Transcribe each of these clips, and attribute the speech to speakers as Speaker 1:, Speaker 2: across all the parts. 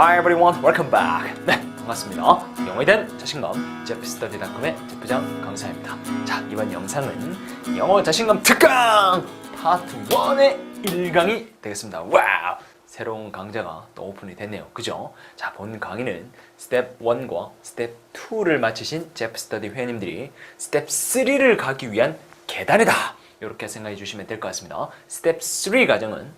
Speaker 1: Hi everyone, welcome back. 네, 반갑습니다. 영어에 대한 자신감, 제프스터디닷컴의 제프장 강사입니다. 자, 이번 영상은 영어 자신감 특강 파트 1의 1강이 되겠습니다. 와우! 새로운 강좌가 또 오픈이 됐네요. 그죠? 자, 본 강의는 스텝 1과 스텝 2를 마치신 제프스터디 회원님들이 스텝 3를 가기 위한 계단이다. 이렇게 생각해 주시면 될 것 같습니다. 스텝 3 과정은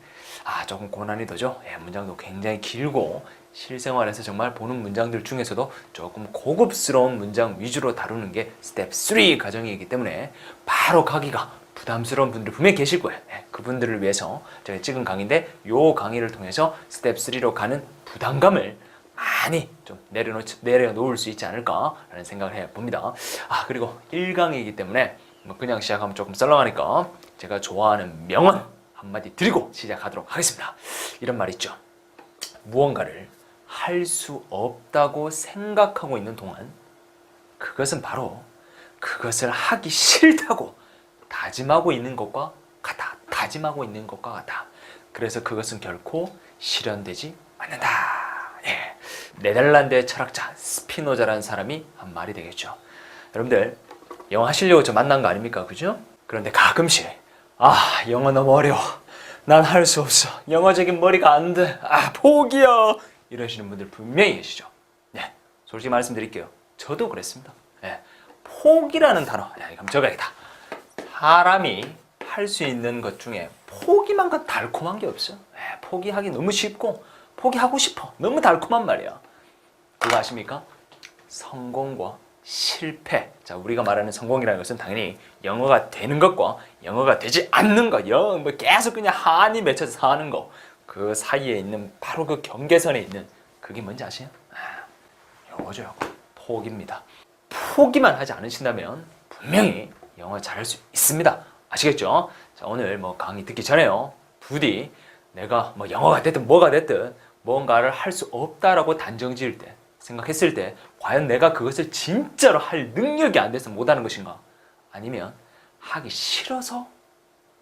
Speaker 1: 아 조금 고난이도죠. 예, 문장도 굉장히 길고 실생활에서 정말 보는 문장들 중에서도 조금 고급스러운 문장 위주로 다루는 게 스텝 3 과정이기 때문에 바로 가기가 부담스러운 분들이 분명히 계실 거예요. 예, 그분들을 위해서 제가 찍은 강의인데 요 강의를 통해서 스텝 3로 가는 부담감을 많이 좀 내려놓, 내려놓을 수 있지 않을까라는 생각을 해봅니다. 아 그리고 1강이기 때문에 뭐 그냥 시작하면 조금 썰렁하니까 제가 좋아하는 명언 한마디 드리고 시작하도록 하겠습니다. 이런 말 있죠. 무언가를 할 수 없다고 생각하고 있는 동안 그것은 바로 그것을 하기 싫다고 다짐하고 있는 것과 같다. 다짐하고 있는 것과 같다. 그래서 그것은 결코 실현되지 않는다. 예. 네덜란드의 철학자 스피노자라는 사람이 한 말이 되겠죠. 여러분들 영어 하시려고 저 만난 거 아닙니까? 그죠? 그런데 가끔씩 아, 영어 너무 어려워. 난 할 수 없어. 영어적인 머리가 안 돼. 아, 포기야. 이러시는 분들 분명히 계시죠. 네, 솔직히 말씀드릴게요. 저도 그랬습니다. 네, 포기라는 단어. 야, 한번 적어야겠다. 사람이 할 수 있는 것 중에 포기만큼 달콤한 게 없어. 네, 포기하기 너무 쉽고 포기하고 싶어. 너무 달콤한 말이야. 그거 아십니까? 성공과 실패. 자, 우리가 말하는 성공이라는 것은 당연히 영어가 되는 것과 영어가 되지 않는 것, 영, 뭐 계속 그냥 한이 맺혀서 사는 거. 그 사이에 있는 바로 그 경계선에 있는 그게 뭔지 아세요? 아, 요거죠, 요거. 포기입니다. 포기만 하지 않으신다면 분명히 영어 잘할 수 있습니다. 아시겠죠? 자, 오늘 뭐 강의 듣기 전에요. 부디 내가 뭐 영어가 됐든 뭐가 됐든 뭔가를 할 수 없다라고 단정 지을 때 생각했을 때 과연 내가 그것을 진짜로 할 능력이 안 돼서 못하는 것인가? 아니면 하기 싫어서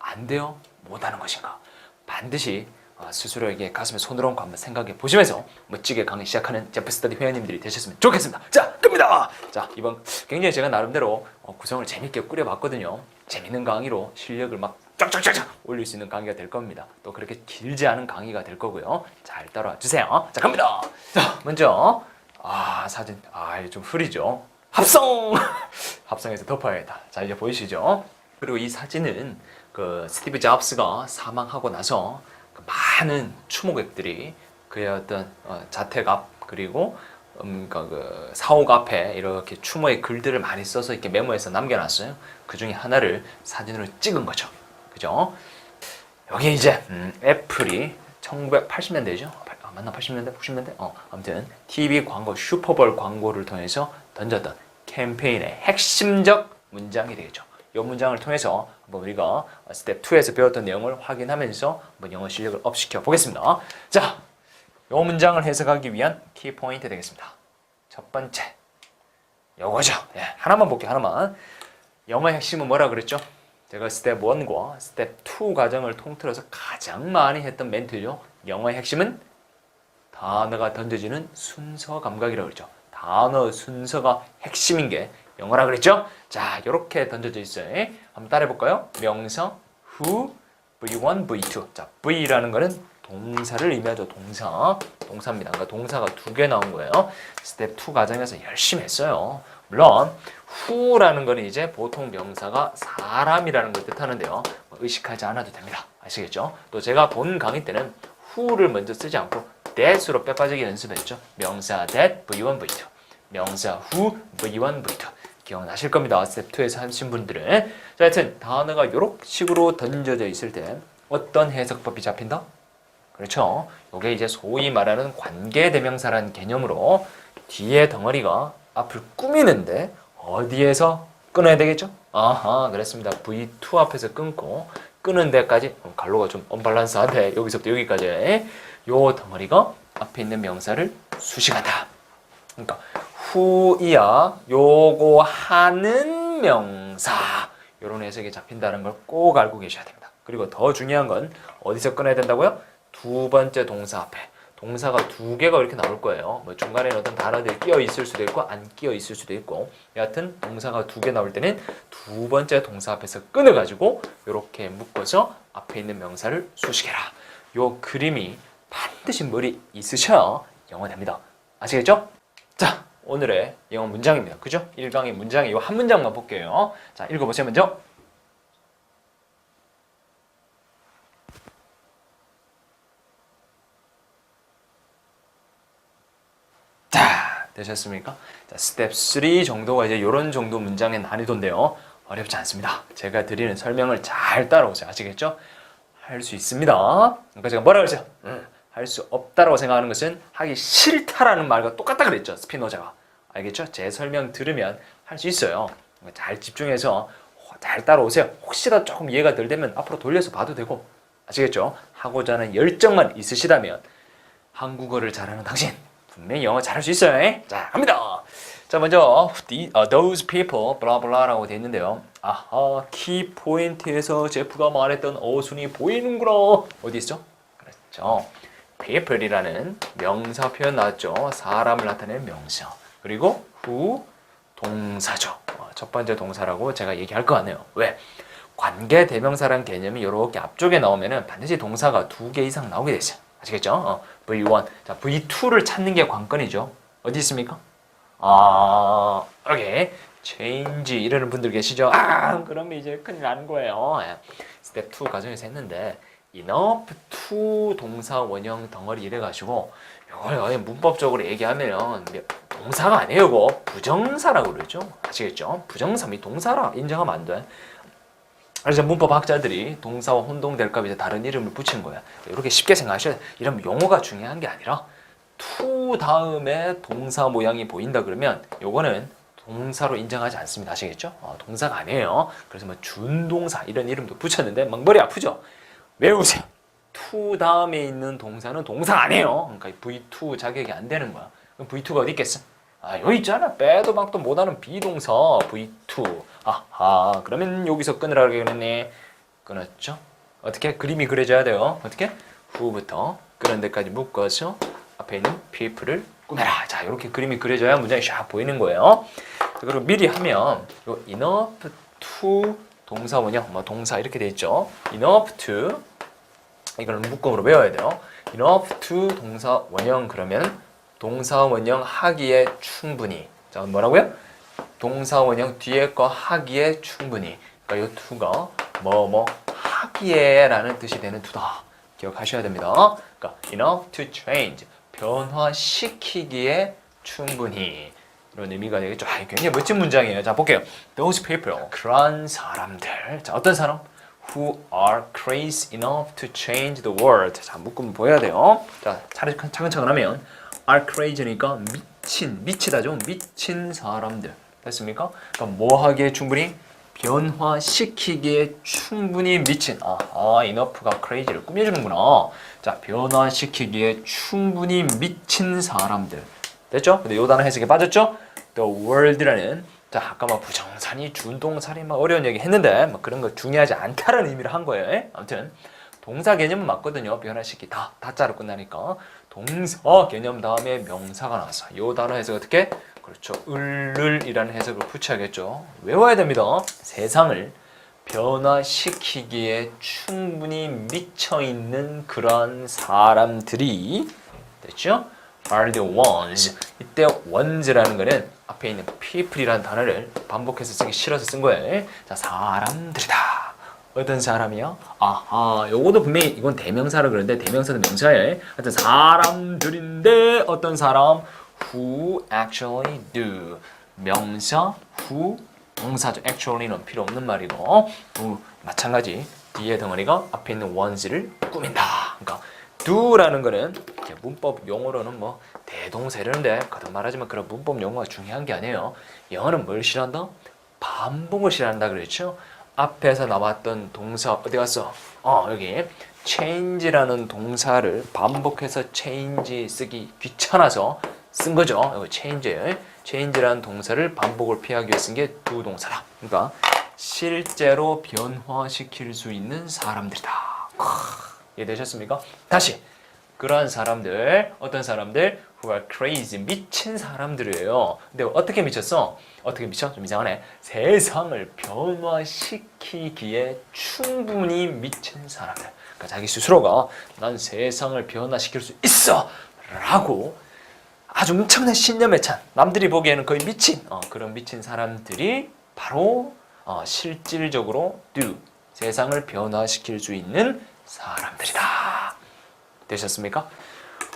Speaker 1: 안 돼요 못하는 것인가? 반드시 어, 스스로 에게 가슴에 손을 얹고 한번 생각해 보시면서 멋지게 강의 시작하는 제프스터디 회원님들이 되셨으면 좋겠습니다. 자, 끕니다. 자, 이번 굉장히 제가 나름대로 어, 구성을 재밌게 꾸려봤거든요. 재밌는 강의로 실력을 막 쫙쫙쫙쫙 올릴 수 있는 강의가 될 겁니다. 또 그렇게 길지 않은 강의가 될 거고요. 잘 따라와 주세요. 자, 갑니다. 자, 먼저 아 사진 아좀 흐리죠. 합성 합성해서 덮어야겠다. 자 이제 보이시죠? 그리고 이 사진은 그 스티브 잡스가 사망하고 나서 그 많은 추모객들이 그의 어떤 어, 자택 앞 그리고 음, 그러니까 그 사옥 앞에 이렇게 추모의 글들을 많이 써서 이렇게 메모해서 남겨놨어요. 그 중에 하나를 사진으로 찍은 거죠. 그죠? 여기 이제 음, 애플이 1980년대죠. 아, 맞나 80년대, 90년대? 어, 아무튼 TV 광고 슈퍼볼 광고를 통해서 던졌던 캠페인의 핵심적 문장이 되겠죠. 이 문장을 통해서 한번 우리가 스텝 2에서 배웠던 내용을 확인하면서 한번 영어 실력을 업시켜 보겠습니다. 자, 이 문장을 해석하기 위한 키 포인트 되겠습니다. 첫 번째, 요거죠. 예, 하나만 볼게요. 하나만. 영어의 핵심은 뭐라 그랬죠? 제가 스텝 1과 스텝 2 과정을 통틀어서 가장 많이 했던 멘트죠. 영어의 핵심은 단어가 던져지는 순서 감각이라고 그랬죠. 단어 순서가 핵심인 게 영어라 그랬죠? 자, 이렇게 던져져 있어요. 한번 따라해 볼까요? 명사, who, V1, V2. 자, V라는 거는 동사를 의미하죠. 동사. 동사입니다. 그러니까 동사가 두 개 나온 거예요. 스텝 2 과정에서 열심히 했어요. 물론 who라는 거는 이제 보통 명사가 사람이라는 걸 뜻하는데요. 뭐 의식하지 않아도 됩니다. 아시겠죠? 또 제가 본 강의 때는 who를 먼저 쓰지 않고 that으로 빼빠지기 연습했죠. 명사 that, V1, V2. 명사 who, V1, V2. 기억나실 겁니다. 스텝 2에서 하신 분들은. 자, 하여튼 단어가 이런 식으로 던져져 있을 때 어떤 해석법이 잡힌다? 그렇죠. 이게 이제 소위 말하는 관계 대명사라는 개념으로 뒤에 덩어리가 앞을 꾸미는데 어디에서 끊어야 되겠죠? 아하, 그렇습니다. V2 앞에서 끊고 끊은 데까지 어, 갈로가 좀 언밸런스한데 여기서부터 여기까지 요 덩어리가 앞에 있는 명사를 수식한다. 그러니까 후이야 요거 하는 명사 요런 해석이 잡힌다는 걸 꼭 알고 계셔야 됩니다. 그리고 더 중요한 건 어디서 끊어야 된다고요? 두 번째 동사 앞에 동사가 두 개가 이렇게 나올 거예요. 뭐 중간에 어떤 단어들이 끼어 있을 수도 있고 안 끼어 있을 수도 있고 여하튼 동사가 두 개 나올 때는 두 번째 동사 앞에서 끊어 가지고 이렇게 묶어서 앞에 있는 명사를 수식해라. 요 그림이 반드시 머리 있으셔야 영어 됩니다. 아시겠죠? 자, 오늘의 영어 문장입니다. 그죠? 1강의 문장이 요한 문장만 볼게요. 자, 읽어보세요, 먼저. 자, 되셨습니까? 자, 스텝 3 정도가 이제 이런 정도 문장의 난이도인데요. 어렵지 않습니다. 제가 드리는 설명을 잘 따라오세요. 아시겠죠? 할 수 있습니다. 그러니까 제가 뭐라 그랬어요? 할 수 없다라고 생각하는 것은 하기 싫다라는 말과 똑같다 그랬죠. 스피노자가. 알겠죠? 제 설명 들으면 할 수 있어요. 잘 집중해서 잘 따라오세요. 혹시라도 조금 이해가 덜 되면 앞으로 돌려서 봐도 되고. 아시겠죠? 하고자 하는 열정만 있으시다면 한국어를 잘하는 당신 분명히 영어 잘할 수 있어요. 에? 자, 갑니다. 자, 먼저 the, uh, those people 블라블라라고 돼 있는데요. 아하, 키 포인트에서 제프가 말했던 어순이 보이는구나. 어디 있죠? 그렇죠. People이라는 명사 표현 나왔죠. 사람을 나타내는 명사. 그리고 who 동사죠. 어, 첫 번째 동사라고 제가 얘기할 것 같네요. 왜? 관계 대명사라는 개념이 이렇게 앞쪽에 나오면은 반드시 동사가 두 개 이상 나오게 되죠. 아시겠죠? 어, V1. 자, V2를 찾는 게 관건이죠. 어디 있습니까? 아, 오케이. change 이러는 분들 계시죠? 아, 그러면 이제 큰일 나는 거예요. 예. 스텝 2 과정에서 했는데 enough to 동사 원형 덩어리 이래 가지고 이걸 문법적으로 얘기하면 동사가 아니에요, 이거. 부정사라고 그러죠. 아시겠죠? 부정사 및 동사라 인정하면 안 돼. 그래서 문법학자들이 동사와 혼동될까 봐 이제 다른 이름을 붙인 거야. 이렇게 쉽게 생각하셔야 돼. 이런 용어가 중요한 게 아니라 to 다음에 동사 모양이 보인다 그러면 요거는 동사로 인정하지 않습니다. 아시겠죠? 어, 동사가 아니에요. 그래서 뭐 준동사 이런 이름도 붙였는데 막 머리 아프죠? 외우세요. to 다음에 있는 동사는 동사가 아니에요. 그러니까 V2 자격이 안 되는 거야. 그럼 V2가 어디 있겠어? 아, 여기 있잖아. 빼도 박도 못하는 비동사 V2. 아하, 그러면 여기서 끊으라고 그랬네. 끊었죠? 어떻게? 그림이 그려져야 돼요. 어떻게? 후부터 끄는 데까지 묶어서 앞에 있는 people을 꾸며라. 자, 이렇게 그림이 그려져야 문장이 샥 보이는 거예요. 자, 그리고 미리 하면 요 enough to 동사 원형, 뭐 동사 이렇게 돼 있죠. enough to 이걸 묶음으로 외워야 돼요. enough to 동사 원형 그러면 동사 원형 하기에 충분히. 자, 뭐라고요? 동사 원형 뒤에 거 하기에 충분히. 그러니까 이 to가 뭐 뭐 하기에 라는 뜻이 되는 to다. 기억하셔야 됩니다. 그러니까 enough to change 변화시키기에 충분히 이런 의미가 되겠죠. 아, 굉장히 멋진 문장이에요. 자, 볼게요. Those people 그런 사람들. 자, 어떤 사람? Who are crazy enough to change the world. 자, 묶음 보여야 돼요. 자, 차근- 차근차근 하면 are crazy니까 미친, 미치다죠. 미친 사람들. 됐습니까? 그러니까 뭐 하기에 충분히 변화시키기에 충분히 미친 아, 아 이너프가 크레이지를 꾸며주는구나 자 변화시키기에 충분히 미친 사람들 됐죠? 근데 요 단어 해석에 빠졌죠? The world라는 자 아까 막 부정사니 준동사니 막 어려운 얘기 했는데 뭐 그런 거 중요하지 않다는 의미를 한 거예요 예? 아무튼 동사 개념은 맞거든요 변화시키 다 다자로 끝나니까 동사 개념 다음에 명사가 나왔어 요 단어 해석 어떻게? 그렇죠. 을을이라는 해석을 붙여야겠죠. 외워야 됩니다. 세상을 변화시키기에 충분히 미쳐 있는 그런 사람들이 됐죠? Are the ones. 이때 ones라는 거는 앞에 있는 people이라는 단어를 반복해서 쓰기 싫어서 쓴 거예요. 자, 사람들이다. 어떤 사람이요? 아, 아, 요거도 분명히 이건 대명사라 그러는데 대명사는 명사예요. 하여튼 사람들인데 어떤 사람? who actually do 명사 who 동사죠 actually는 필요 없는 말이고 who 마찬가지 뒤에 덩어리가 앞에 있는 ones를 꾸민다 그러니까 do라는 거는 이제 문법 용어로는 뭐 이러는데 거듭 말하지만 그런 문법 용어가 중요한 게 아니에요 영어는 뭘 싫어한다? 반복을 싫어한다 그랬죠 앞에서 나왔던 동사 어디 갔어? 어 여기 change라는 동사를 반복해서 change 쓰기 귀찮아서 쓴 거죠. 이거 change예요. change라는 동사를 반복을 피하기 위해 쓴 게 두 동사다. 그러니까 실제로 변화시킬 수 있는 사람들이다. 크, 이해되셨습니까? 다시 그러한 사람들 어떤 사람들 who are crazy 미친 사람들이에요. 근데 어떻게 미쳤어? 어떻게 미쳐? 좀 이상하네. 세상을 변화시키기에 충분히 미친 사람들. 그러니까 자기 스스로가 난 세상을 변화시킬 수 있어 라고 아주 엄청난 신념에 찬 남들이 보기에는 거의 미친 어, 그런 미친 사람들이 바로 어, 실질적으로 do 세상을 변화시킬 수 있는 사람들이다. 되셨습니까?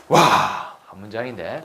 Speaker 1: 와, 한 문장인데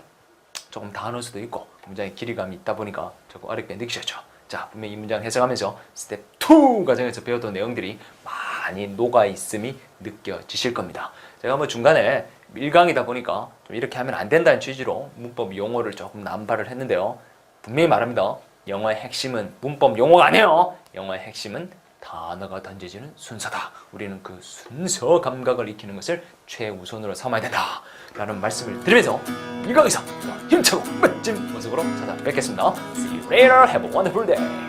Speaker 1: 조금 단어 수도 있고 문장의 길이감이 있다 보니까 조금 어렵게 느끼셨죠. 자, 분명 이 문장 해석하면서 스텝 2 과정에서 배웠던 내용들이 많이 녹아 있음이 느껴지실 겁니다. 제가 뭐 중간에 밀강이다 보니까 좀 이렇게 하면 안 된다는 취지로 문법 용어를 조금 남발을 했는데요. 분명히 말합니다. 영어의 핵심은 문법 용어가 아니에요. 영어의 핵심은 단어가 던져지는 순서다. 우리는 그 순서 감각을 익히는 것을 최우선으로 삼아야 된다. 라는 말씀을 드리면서 이강에서 힘차고 멋진 모습으로 찾아뵙겠습니다. See you later. Have a wonderful day.